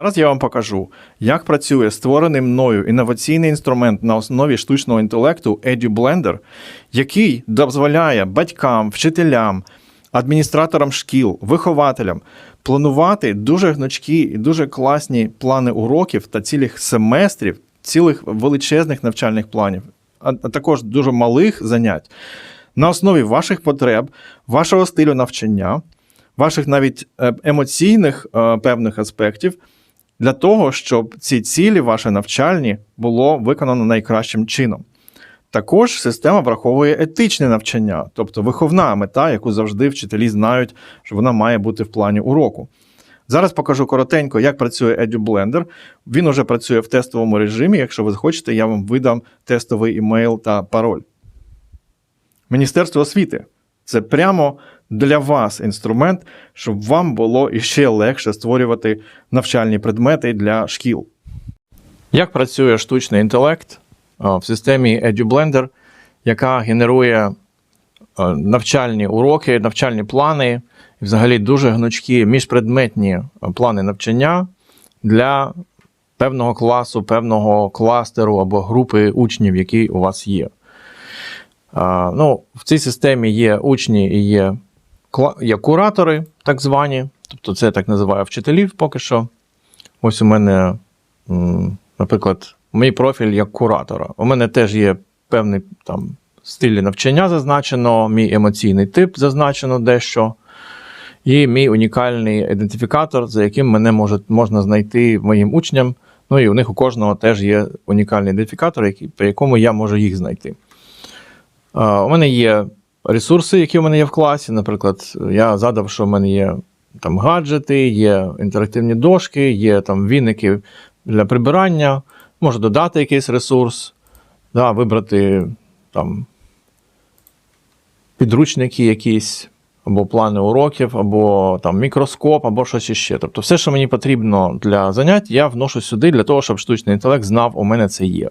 Зараз я вам покажу, як працює створений мною інноваційний інструмент на основі штучного інтелекту EduBlender, який дозволяє батькам, вчителям, адміністраторам шкіл, вихователям планувати дуже гнучкі і дуже класні плани уроків та цілих семестрів, цілих величезних навчальних планів, а також дуже малих занять на основі ваших потреб, вашого стилю навчання, ваших навіть е, емоційних е, певних аспектів для того, щоб ці цілі ваші навчальні було виконано найкращим чином. Також система враховує етичне навчання, тобто виховна мета, яку завжди вчителі знають, що вона має бути в плані уроку. Зараз покажу коротенько, як працює EduBlender. Він уже працює в тестовому режимі. Якщо ви захочете, я вам видам тестовий імейл та пароль. Міністерство освіти це прямо для вас інструмент, щоб вам було іще легше створювати навчальні предмети для шкіл. Як працює штучний інтелект в системі EduBlender, яка генерує навчальні уроки, навчальні плани, і взагалі дуже гнучкі міжпредметні плани навчання для певного класу, певного кластеру або групи учнів, які у вас є. Ну, в цій системі є учні і є, є куратори, так звані. Тобто, це я так називаю вчителів поки що. Ось у мене, наприклад, мій профіль як куратора. У мене теж є певний там стиль навчання зазначено, мій емоційний тип зазначено дещо. І мій унікальний ідентифікатор, за яким мене може, можна знайти моїм учням. Ну і у них у кожного теж є унікальний ідентифікатор, який, по якому я можу їх знайти. У мене є ресурси, які у мене є в класі. Наприклад, я задав, що в мене є там гаджети, є інтерактивні дошки, є там віники для прибирання. Можу додати якийсь ресурс, да, вибрати там підручники якісь, або плани уроків, або там мікроскоп, або щось іще. Тобто, все, що мені потрібно для занять, я вношу сюди для того, щоб штучний інтелект знав, у мене це є.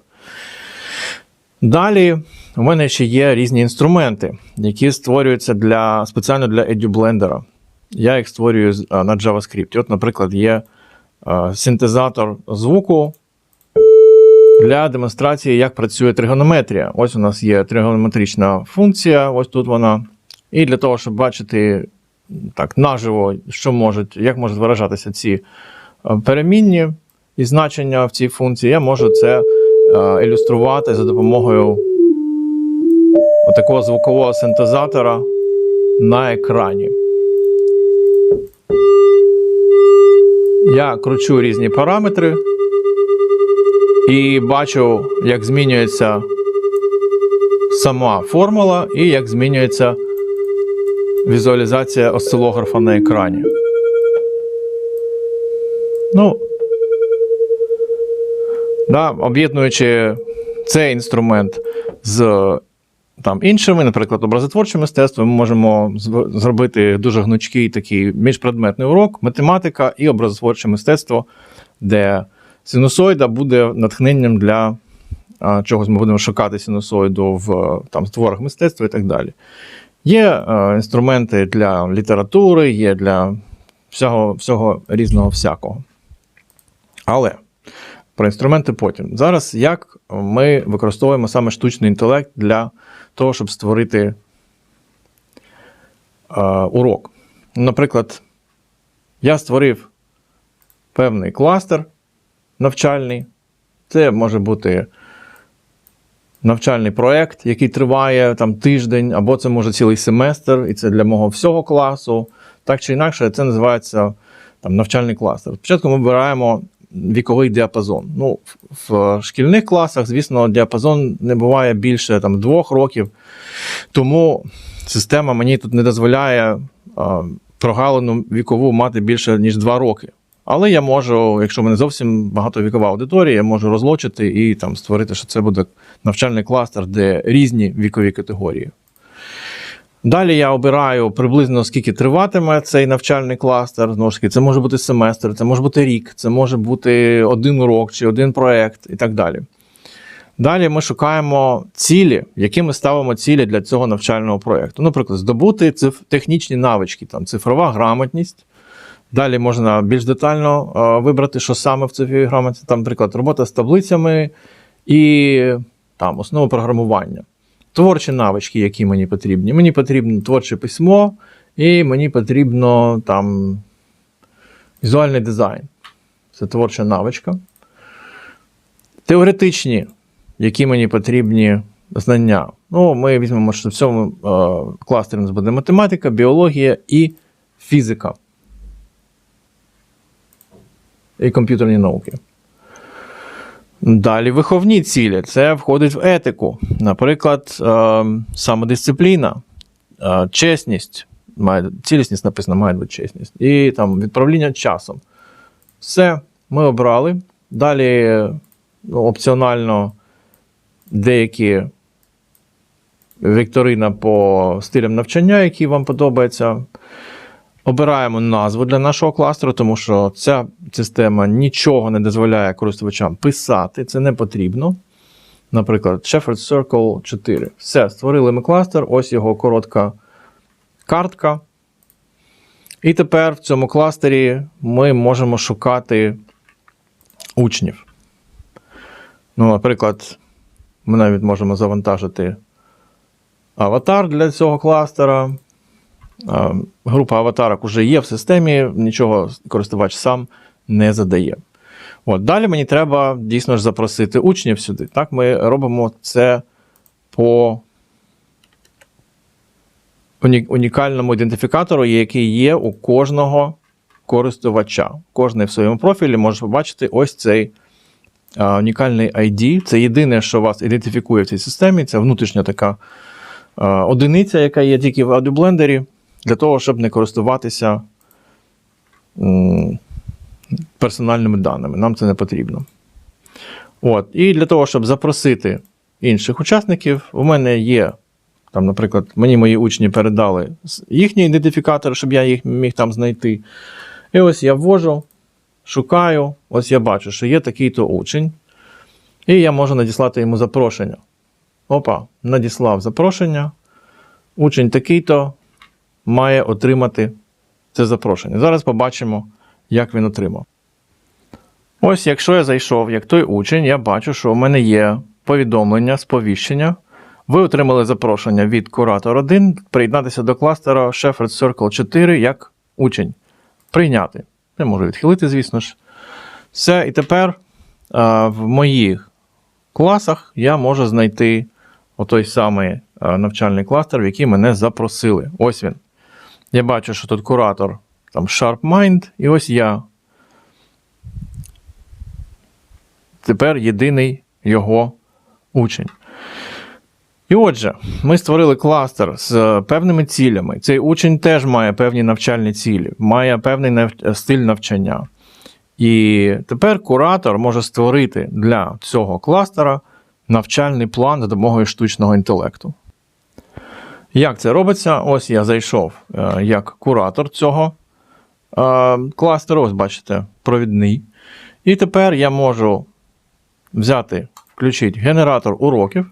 Далі у мене ще є різні інструменти, які створюються для, спеціально для EduBlender. Я їх створюю на JavaScript. От, наприклад, є синтезатор звуку для демонстрації, як працює тригонометрія. Ось у нас є тригонометрична функція, ось тут вона. І для того, щоб бачити так, наживо, що можуть, як можуть виражатися ці перемінні і значення в цій функції, я можу це е, ілюструвати за допомогою отакого звукового синтезатора на екрані. Я кручу різні параметри і бачу, як змінюється сама формула і як змінюється візуалізація осцилографа на екрані. Ну, да, об'єднуючи цей інструмент з там, іншими, наприклад, образотворчим мистецтвом, ми можемо зробити дуже гнучкий такий міжпредметний урок, математика і образотворче мистецтво, де синусоїда буде натхненням для а, чогось ми будемо шукати синусоїду в там, творах мистецтва і так далі. Є е, інструменти для літератури, є для всього, всього різного всякого. Але про інструменти потім. Зараз як ми використовуємо саме штучний інтелект для того, щоб створити е, урок. Наприклад, я створив певний кластер навчальний. Це може бути навчальний проєкт, який триває там тиждень, або це може цілий семестр, і це для мого всього класу. Так чи інакше, це називається там, навчальний кластер. Спочатку ми вибираємо віковий діапазон. Ну, в, шкільних класах, звісно, діапазон не буває більше там, двох років. Тому система мені тут не дозволяє прогалину вікову мати більше, ніж два роки. Але я можу, якщо в мене зовсім багатовікова аудиторія, я можу розлочити і там створити, що це буде навчальний кластер, де різні вікові категорії. Далі я обираю приблизно скільки триватиме цей навчальний кластер. Знову ж таки, це може бути семестр, це може бути рік, це може бути один урок чи один проєкт і так далі. Далі ми шукаємо цілі, які ми ставимо цілі для цього навчального проєкту. Наприклад, здобути циф... технічні навички, там, цифрова грамотність, Далі можна більш детально е, вибрати, що саме в цифровій грамоті. Там, наприклад, робота з таблицями і там основи програмування. Творчі навички, які мені потрібні. Мені потрібно творче письмо, і мені потрібно там візуальний дизайн. Це творча навичка. Теоретичні, які мені потрібні знання. Ну, ми візьмемо, що в цьому е, кластері у нас буде математика, біологія і фізика. І комп'ютерні науки. Далі виховні цілі. Це входить в етику. Наприклад, е, самодисципліна, е, чесність. Цілісність написано, має бути чесність. І там відправління часом. Все, ми обрали. Далі ну, опціонально деякі вікторина по стилям навчання, які вам подобаються. Обираємо назву для нашого кластеру, тому що ця система нічого не дозволяє користувачам писати, це не потрібно. Наприклад, Shepherd Circle 4. Все, створили ми кластер, ось його коротка картка. І тепер в цьому кластері ми можемо шукати учнів. Ну, наприклад, ми навіть можемо завантажити аватар для цього кластера. Група аватарок вже є в системі, нічого користувач сам не задає. От, далі мені треба дійсно ж запросити учнів сюди. Так, ми робимо це по унікальному ідентифікатору, який є у кожного користувача. Кожний в своєму профілі може побачити ось цей унікальний ID. Це єдине, що вас ідентифікує в цій системі. Це внутрішня така одиниця, яка є тільки в AudioBlender, для того, щоб не користуватися персональними даними. Нам це не потрібно. От. І для того, щоб запросити інших учасників, у мене є. Там, наприклад, мені мої учні передали їхні ідентифікатори, щоб я їх міг там знайти. І ось я ввожу, шукаю, ось я бачу, що є такий-то учень. І я можу надіслати йому запрошення. Опа, надіслав запрошення. Учень такий-то має отримати це запрошення. Зараз побачимо, як він отримав. Ось, якщо я зайшов, як той учень, я бачу, що у мене є повідомлення, сповіщення. Ви отримали запрошення від Куратор 1 приєднатися до кластера Shepherd Circle 4 як учень. Прийняти. Я можу відхилити, звісно ж. Все, і тепер а, в моїх класах я можу знайти отой самий навчальний кластер, в який мене запросили. Ось він. Я бачу, що тут куратор там Sharp Mind, і ось я. Тепер єдиний його учень. І отже, ми створили кластер з певними цілями. Цей учень теж має певні навчальні цілі, має певний нав- стиль навчання. І тепер куратор може створити для цього кластера навчальний план за допомогою штучного інтелекту. Як це робиться? Ось я зайшов е, як куратор цього е, кластеру, ось бачите, провідний. І тепер я можу взяти, включити генератор уроків,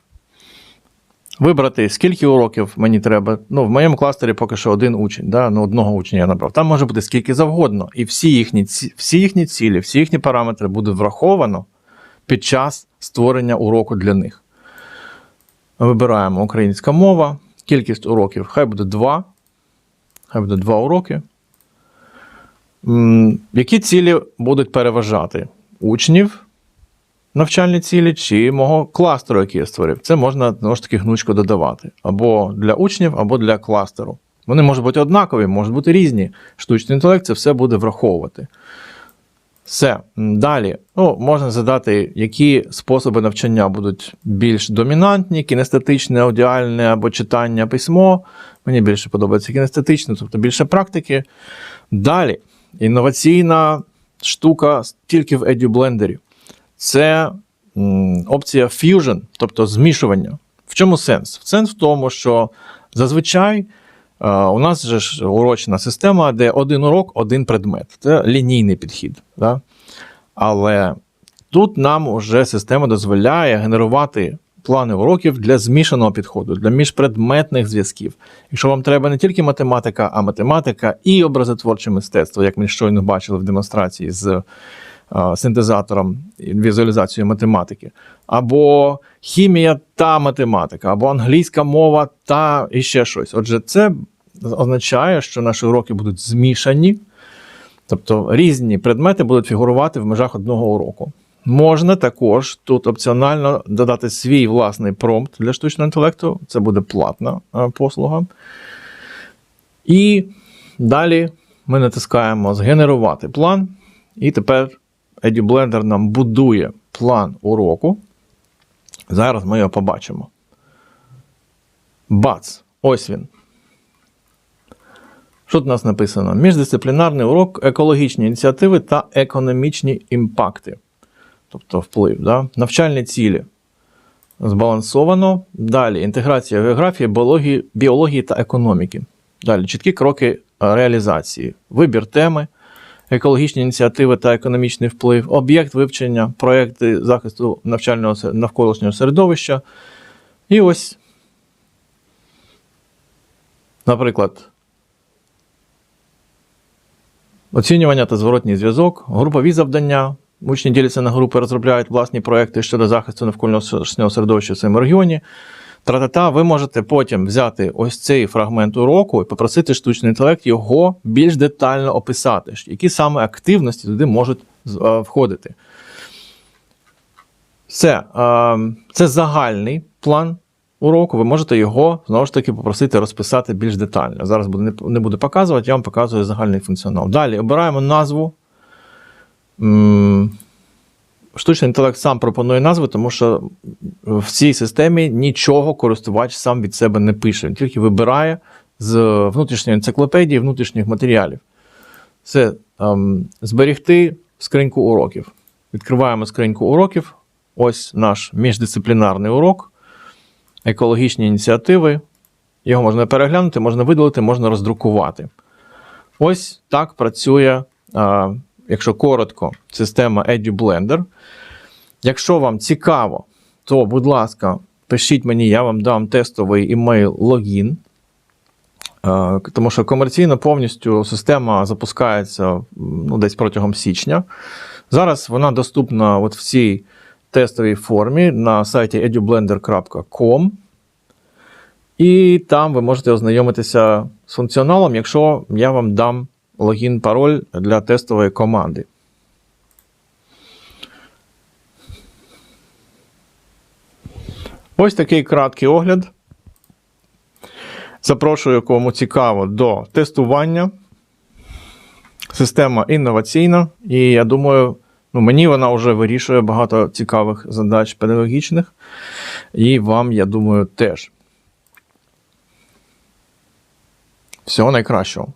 вибрати, скільки уроків мені треба. Ну, в моєму кластері поки що один учень, да? ну, одного учня я набрав. Там може бути скільки завгодно. І всі їхні, всі їхні цілі, всі їхні параметри буде враховано під час створення уроку для них. Вибираємо українська мова. Кількість уроків хай буде 2. Хай буде 2 уроки. Які цілі будуть переважати? Учнів навчальні цілі чи мого кластеру, який я створив? Це можна знову ж таки гнучко додавати. Або для учнів, або для кластеру. Вони можуть бути однакові, можуть бути різні. Штучний інтелект це все буде враховувати. Все. Далі. Ну, можна задати, які способи навчання будуть більш домінантні, кінестетичне, аудіальне або читання письмо. Мені більше подобається кінестетичне, тобто більше практики. Далі. Інноваційна штука тільки в EduBlender. Це опція Fusion, тобто змішування. В чому сенс? Сенс в тому, що зазвичай у нас же ж урочна система, де один урок, один предмет. Це лінійний підхід. Да? Але тут нам вже система дозволяє генерувати плани уроків для змішаного підходу, для міжпредметних зв'язків. Якщо вам треба не тільки математика, а математика і образотворче мистецтво, як ми щойно бачили в демонстрації з е, синтезатором візуалізацією математики, або хімія та математика, або англійська мова та і ще щось. Отже, це означає, що наші уроки будуть змішані, тобто різні предмети будуть фігурувати в межах одного уроку. Можна також тут опціонально додати свій власний промпт для штучного інтелекту. Це буде платна е, послуга. І далі ми натискаємо Згенерувати план. І тепер EduBlender нам будує план уроку. Зараз ми його побачимо. Бац! Ось він. Що тут у нас написано? Міждисциплінарний урок, екологічні ініціативи та економічні імпакти. Тобто вплив. Да? Навчальні цілі. Збалансовано. Далі інтеграція географії, біології, біології та економіки. Далі чіткі кроки реалізації, вибір теми, екологічні ініціативи та економічний вплив, об'єкт вивчення, проекти захисту навчального навколишнього середовища. І ось, наприклад, оцінювання та зворотній зв'язок, групові завдання. Учні діляться на групи, розробляють власні проекти щодо захисту навколишнього середовища в своєму регіоні. Тра-та-та, ви можете потім взяти ось цей фрагмент уроку і попросити штучний інтелект його більш детально описати, які саме активності туди можуть е, входити. Це, е, це загальний план уроку. Ви можете його знову ж таки попросити розписати більш детально. Зараз буду, не, буду показувати, я вам показую загальний функціонал. Далі обираємо назву. Штучний інтелект сам пропонує назви, тому що в цій системі нічого користувач сам від себе не пише, він тільки вибирає з внутрішньої енциклопедії, внутрішніх матеріалів. Це ем, зберігти скриньку уроків. Відкриваємо скриньку уроків. Ось наш міждисциплінарний урок, екологічні ініціативи. Його можна переглянути, можна видалити, можна роздрукувати. Ось так працює, якщо коротко, система EduBlender. Якщо вам цікаво, то, будь ласка, пишіть мені, я вам дам тестовий імейл логін. Тому що комерційно повністю система запускається ну, десь протягом січня. Зараз вона доступна от в тестовій формі на сайті edublender.com. І там ви можете ознайомитися з функціоналом, якщо я вам дам логін, пароль для тестової команди. Ось такий краткий огляд. Запрошую, кому цікаво, до тестування. Система інноваційна, і я думаю, ну, мені вона вже вирішує багато цікавих задач педагогічних. І вам, я думаю, теж. Всього найкращого.